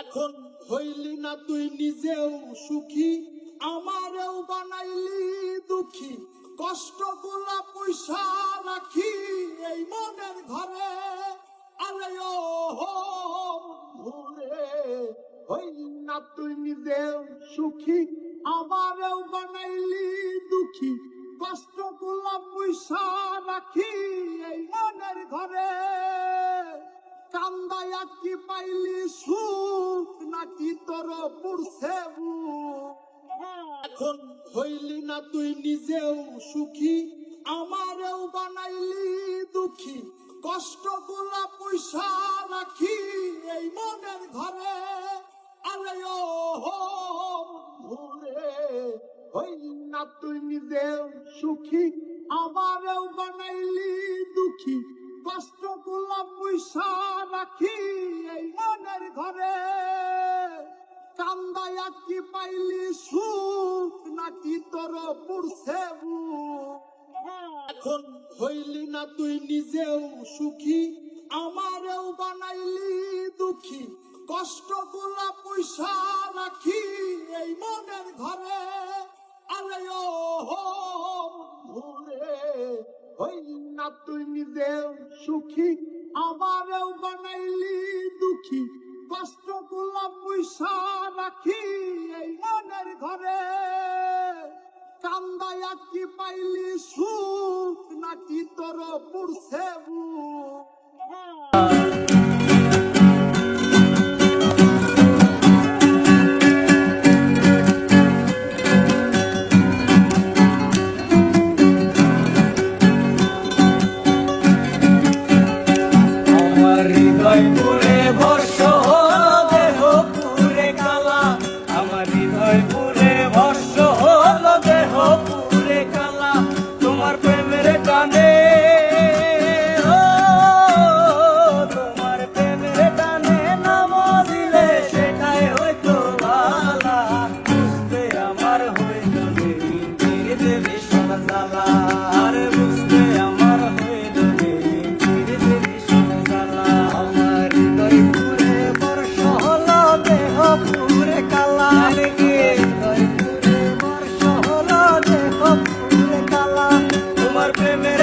এখন হইলি না তুই নিজেও সুখী, আমারেও বানাইলি দুঃখী। কষ্টগুলা পয়সা রাখি এই মনের ঘরে, আরে ও ভুলে হইলি না তুই নিজেও সুখী, আমারেও বানাইলি দুঃখী। কষ্টগুলা পয়সা রাখি এই মনের ঘরে। কান্দায়া কি পাইলি, সুখ নাকি তোর পুরছে এখন হইলি না তুই নিজেও সুখী, আমারেও বানাইলি দুঃখী। কষ্টগুলা পয়সা রাখি এই মনের ঘরে। আরে ও ভুলে হইলি না তুই নিজেও সুখী, আমারেও বানাইলি দুঃখী। কষ্টগুলা পয়সা রাখি এই মনের ঘরে। কান্দায়া কি পাইলি সুখ, নাকি তোর পুরছে? এখন হইলি না তুই নিজেও সুখী, আমারেও বানাইলি দুঃখী। কষ্টগুলা পয়সা রাখি এই মনের ঘরে। হইলি না তুই নিজেও সুখী, আমারও বানাইলি দুঃখী। কষ্ট করলাম, পয়সা রাখি এই মনের ঘরে। কান্দায়া কি পাইলি সুখ, নাকি তোর পুরছে আমার প্রেমের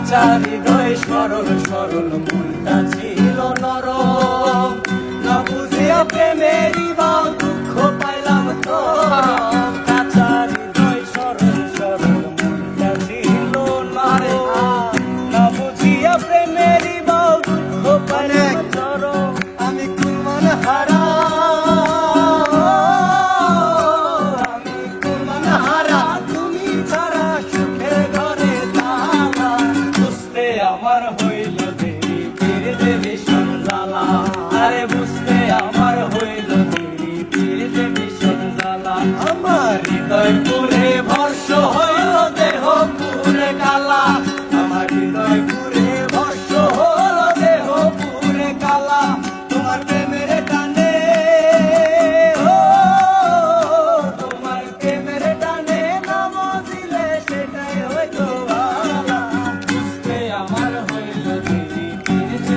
কাঁচা হৃদয় সরল সরল মনটা ছিল আমার হৃদয় পুরে ভর্ষ হইল দেহ, পুরে কালা। আমার হৃদয় পুরে ভর্ষ হইল দেহ, পুরে কালা। তোমার প্রেমের টানে তোমার প্রেমের টানে নাম দিলে সেটাই হয়তো আমার হইল দেরি ফিরেছে